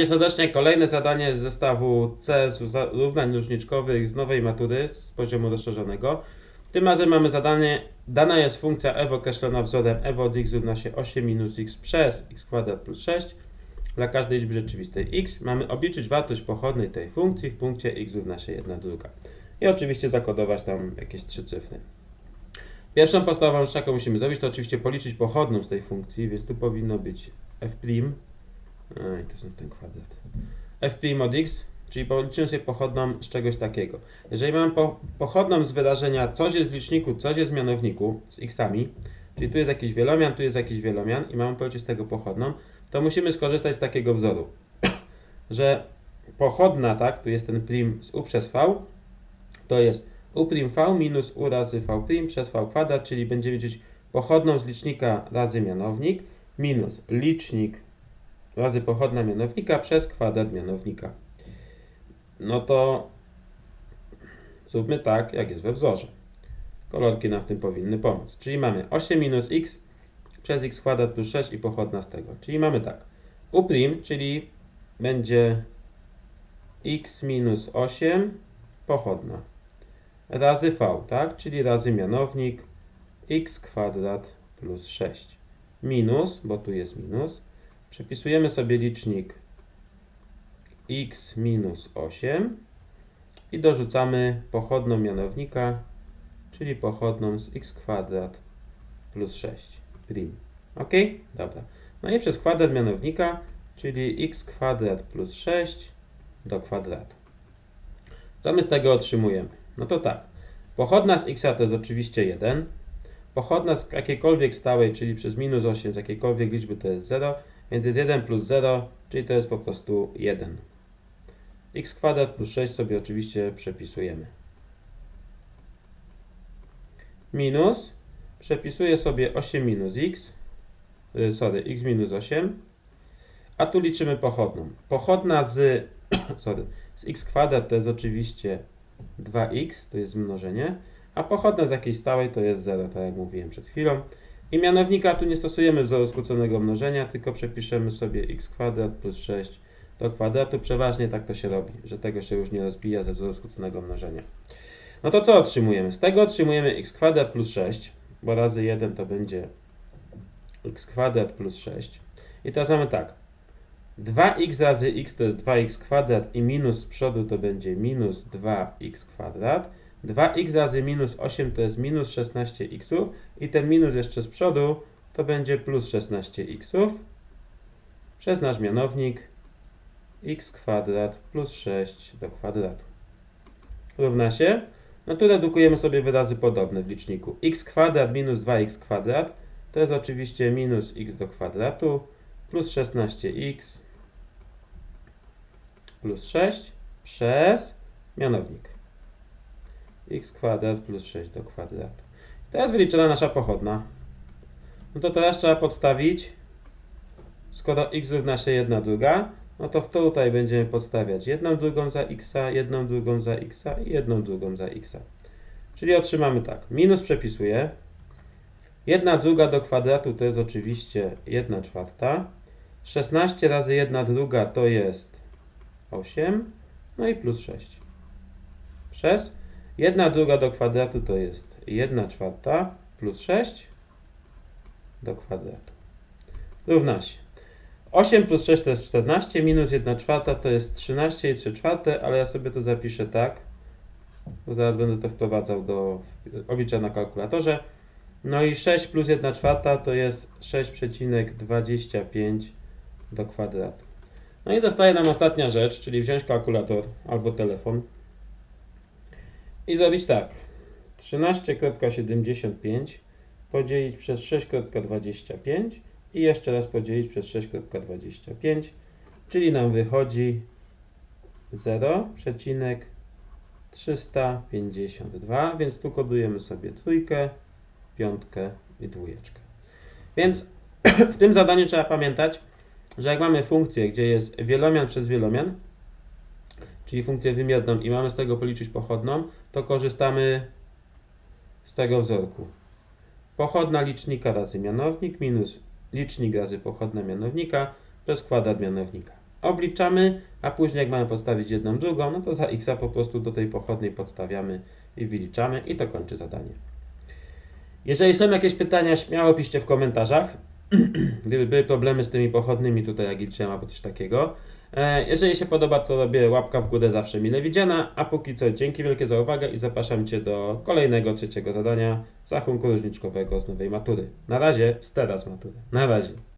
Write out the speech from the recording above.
cię serdecznie. Kolejne zadanie z zestawu C z równań różniczkowych z nowej matury z poziomu rozszerzonego. Tym razem mamy zadanie, dana jest funkcja f określona wzorem f od x równa się 8 minus x przez x kwadrat plus 6 dla każdej liczby rzeczywistej x. Mamy obliczyć wartość pochodnej tej funkcji w punkcie x równa się 1 druga. I oczywiście zakodować tam jakieś trzy cyfry. Pierwszą podstawową rzecz, jaką musimy zrobić, to oczywiście policzyć pochodną z tej funkcji, więc tu powinno być f'. A, to jest ten kwadrat. f' od x, czyli policzymy sobie pochodną z czegoś takiego. Jeżeli mam po, pochodną z wyrażenia coś jest w liczniku, coś jest w mianowniku z x'ami, czyli tu jest jakiś wielomian, tu jest jakiś wielomian i mamy policzyć z tego pochodną, to musimy skorzystać z takiego wzoru, że pochodna, tak, tu jest ten prim z u przez v, to jest u' v minus u razy v' przez v kwadrat, czyli będziemy mieć pochodną z licznika razy mianownik minus licznik razy pochodna mianownika przez kwadrat mianownika. No to zróbmy tak, jak jest we wzorze. Kolorki nam w tym powinny pomóc. Czyli mamy 8 minus x przez x kwadrat plus 6 i pochodna z tego. Czyli mamy tak. U', czyli będzie x minus 8 pochodna razy v, tak? Czyli razy mianownik x kwadrat plus 6 minus, bo tu jest minus, Przepisujemy sobie licznik x minus 8 i dorzucamy pochodną mianownika, czyli pochodną z x kwadrat plus 6 prim. Ok? Dobra. No i przez kwadrat mianownika, czyli x kwadrat plus 6 do kwadratu. Co my z tego otrzymujemy? No to tak. Pochodna z x to jest oczywiście 1. Pochodna z jakiejkolwiek stałej, czyli przez minus 8 z jakiejkolwiek liczby to jest 0 więc jest 1 plus 0, czyli to jest po prostu 1. x kwadrat plus 6 sobie oczywiście przepisujemy. Minus, przepisuję sobie 8 minus x, y, sorry, x minus 8, a tu liczymy pochodną. Pochodna z, sorry, z x kwadrat to jest oczywiście 2x, to jest mnożenie, a pochodna z jakiejś stałej to jest 0, tak jak mówiłem przed chwilą. I mianownika tu nie stosujemy wzoru skróconego mnożenia, tylko przepiszemy sobie x kwadrat plus 6 do kwadratu. Przeważnie tak to się robi, że tego się już nie rozbija ze wzoru skróconego mnożenia. No to co otrzymujemy? Z tego otrzymujemy x kwadrat plus 6, bo razy 1 to będzie x kwadrat plus 6. I teraz mamy tak. 2x razy x to jest 2x kwadrat i minus z przodu to będzie minus 2x kwadrat. 2x razy minus 8 to jest minus 16x i ten minus jeszcze z przodu to będzie plus 16x przez nasz mianownik x kwadrat plus 6 do kwadratu. Równa się, no tu redukujemy sobie wyrazy podobne w liczniku. x kwadrat minus 2x kwadrat to jest oczywiście minus x do kwadratu plus 16x plus 6 przez mianownik x kwadrat plus 6 do kwadratu. Teraz wyliczona nasza pochodna. No to teraz trzeba podstawić, skoro x równa się 1 druga, no to w tutaj będziemy podstawiać jedną drugą za x, jedną drugą za x i jedną drugą za x. Czyli otrzymamy tak, minus przepisuję, 1 druga do kwadratu to jest oczywiście 1 czwarta, 16 razy 1 druga to jest 8, no i plus 6. Przez 1 druga do kwadratu to jest 1 czwarta plus 6 do kwadratu. Równa się. 8 plus 6 to jest 14, minus 1 czwarta to jest 13 i 3 czwarte, ale ja sobie to zapiszę tak, bo zaraz będę to wprowadzał do oblicza na kalkulatorze. No i 6 plus 1 czwarta to jest 6,25 do kwadratu. No i zostaje nam ostatnia rzecz, czyli wziąć kalkulator albo telefon i zrobić tak. 13.75 podzielić przez 6.25 i jeszcze raz podzielić przez 6.25, czyli nam wychodzi 0,352, więc tu kodujemy sobie trójkę, piątkę i dwójeczkę. Więc w tym zadaniu trzeba pamiętać, że jak mamy funkcję, gdzie jest wielomian przez wielomian, czyli funkcję wymierną i mamy z tego policzyć pochodną, to korzystamy z tego wzorku. Pochodna licznika razy mianownik minus licznik razy pochodna mianownika przez kwadrat mianownika. obliczamy, a później jak mamy podstawić jedną drugą, no to za x po prostu do tej pochodnej podstawiamy i wyliczamy i to kończy zadanie. Jeżeli są jakieś pytania, śmiało piszcie w komentarzach. Gdyby były problemy z tymi pochodnymi tutaj, jak liczyłem, albo coś takiego. E, Jeżeli się podoba, co robię, łapka w górę zawsze mile widziana. A póki co, dzięki wielkie za uwagę i zapraszam Cię do kolejnego, trzeciego zadania z rachunku różniczkowego z nowej matury. Na razie, z teraz matury. Na razie.